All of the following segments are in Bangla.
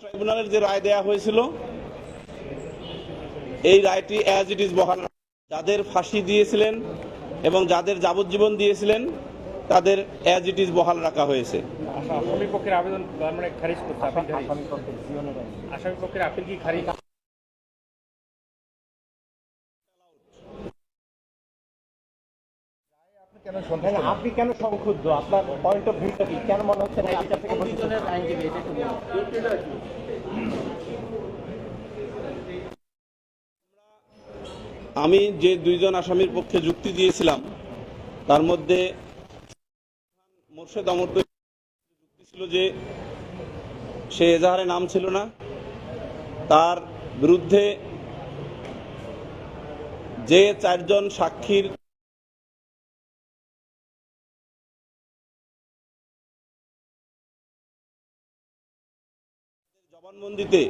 ট্রাইব্যুনালের যে রায় দেয়া হয়েছিল এই রায়টি অ্যাজ ইট ইজ বহাল। যাদের ফাঁসি দিয়েছিলেন এবং যাদের যাবজ্জীবন দিয়েছিলেন তাদের অ্যাজ ইট ইজ বহাল রাখা হয়েছে। আসামি পক্ষের আবেদন মানে খারিজ করতে আসামি পক্ষের আপিল কি খারিজ? আপনি কেন সংক্ষুব্ধ? আপনার পয়েন্ট অফ ভিউটা কি? কেন মনে হচ্ছে না আপনার থেকে বঞ্চিত? আমি যে দুইজন আসামির পক্ষে যুক্তি দিয়েছিলাম তার মধ্যে মোর্শেদ অমর যুক্তি ছিল যে সে এজাহারে নাম ছিল না। তার বিরুদ্ধে যে চারজন সাক্ষীর জবানবন্দিতে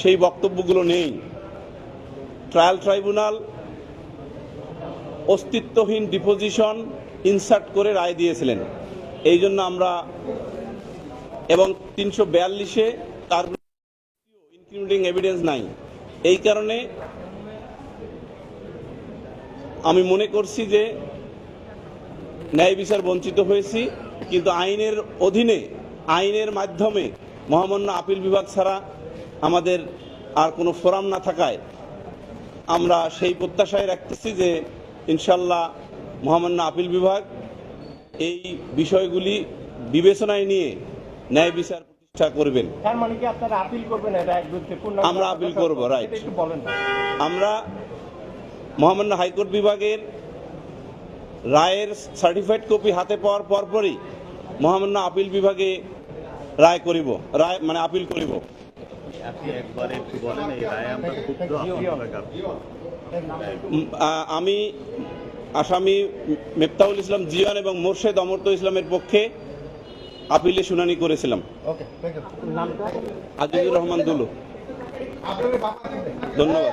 সেই বক্তব্যগুলো নেই। ট্রায়াল ট্রাইব্যুনাল অস্তিত্বহীন ডিপোজিশন ইনসার্ট করে রায় দিয়েছিলেন। এই জন্য আমরা এবং তিনশো বিয়াল্লিশে তার ইনক্লুডিং এভিডেন্স নাই। এই কারণে আমি মনে করছি যে ন্যায় বিচার বঞ্চিত হয়েছি, কিন্তু আইনের অধীনে, আইনের মাধ্যমে মহামান্য আপিল বিভাগ ছাড়া আমাদের আর কোনো ফোরাম না থাকায় আমরা সেই প্রত্যাশায় রাখতেছি যে ইনশাল্লাহ মহামান্য আপিল বিভাগ এই বিষয়গুলি বিবেচনায় নিয়ে ন্যায় বিচার প্রতিষ্ঠা করবেন। মানে আমরা আপিল করব, না। আমরা মহামান্য হাইকোর্ট বিভাগের রায়ের সার্টিফাইড কপি হাতে পাওয়ার পরপরই মহামান্য আপিল বিভাগে রায় করিব রায় মানে আপিল করিব। আমি আসামি মেফতাউল ইসলাম জিয়ান এবং মোর্শেদ অমর্ত ইসলামের পক্ষে আপিলে শুনানি করেছিলাম। আজিজুর রহমান দুলু। ধন্যবাদ।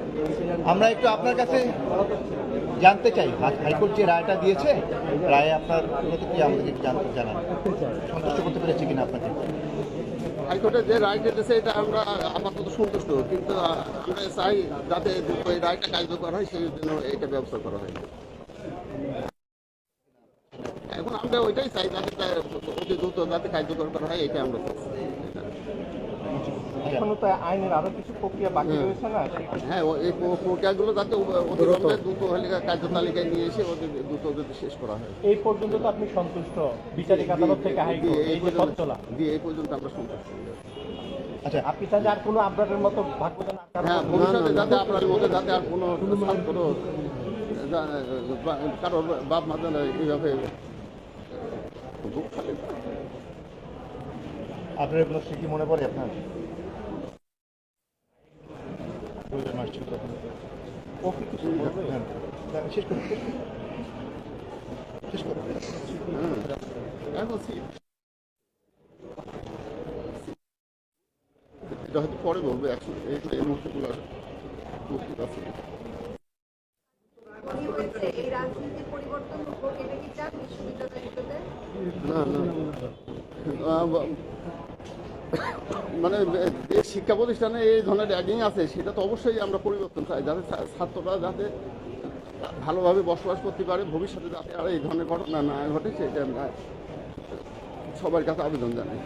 আমরা একটু আপনার কাছে জানতে চাই। হাই- হাইকোর্ট যে রায়টা দিয়েছে, রায়ে আপনার প্রতিক্রিয়া আমাদেরকে জানতে জানান। সন্তুষ্ট করতে পেরেছে কিনা আপনাকে? হাইকোর্টের যে রায় দিতেছে, এটা আমরা আপাতত সন্তুষ্ট, কিন্তু আমরা চাই যাতে এই রায়টা কার্যকর হয়, সেই জন্য এটা ব্যবস্থা করা হয়। এখন আমরা ওইটাই চাই, যাতে অতি দ্রুত যাতে কার্যকর করা হয় এটা আমরা চাচ্ছি। এখনও তো আইনের আরও কিছু প্রক্রিয়া বাকি রয়েছে না? হ্যাঁ এই প্রক্রিয়াগুলো যাতে অতিরম্ভে দ্রুত। হলে কার্যতালিকায় নিয়ে এসে অতি দ্রুত যদি শেষ করা হয়। এই পর্যন্ত তো আপনি সন্তুষ্ট? বিচারিক আদালত থেকে হাইকোর্ট দিয়ে এই এই যে পথ পর্যন্ত চলা। দিয়ে এই পর্যন্ত আমরা সন্তুষ্ট আচ্ছা আপনি চান আর কোনো আপনাদের মতো ভাগ্য যেন আর কারও হ্যাঁ ভবিষ্যতে যাতে আপনার মধ্যে যাতে আর কোনো বা- কারোর বাপ মা এইভাবে। আপনার এগুলো স্মৃতি মনে পড়ে আপনার। হ্যাঁ, হ্যাঁ, শেষ করুন শেষ। এখন সি- এটা হয়তো পরে বলব এখন এই মুহূর্তগুলো কি না না। মানে যে শিক্ষা প্রতিষ্ঠানে এই ধরনের র্যাগিং আছে সেটা তো অবশ্যই আমরা পরিবর্তন চাই যাতে ছাত্ররা যাতে ভালোভাবে বসবাস করতে পারে ভবিষ্যতে যাতে আর এই ধরনের ঘটনা না ঘটে সেটা আমরা সবার কাছে আবেদন জানাই।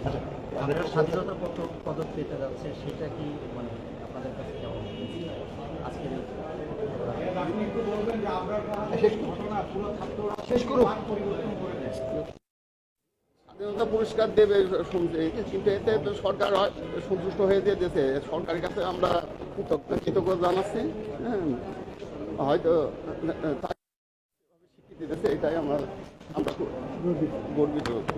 আচ্ছা মানে আপনাদের কাছে কেমন? আজকের এই শেষ করুন। শেষ করুন। স্বাধীনতা পুরস্কার দেবে শুনছে কিন্তু এতে তো সরকার হয়- সন্তুষ্ট হয়ে দিয়ে দিয়েছে সরকারের কাছে আমরা কৃতজ্ঞ কৃতজ্ঞতা জানাচ্ছি হ্যাঁ হয়তো স্বীকৃতি দিয়েছে এটাই আমরা আমরা গর্বিত আচ্ছা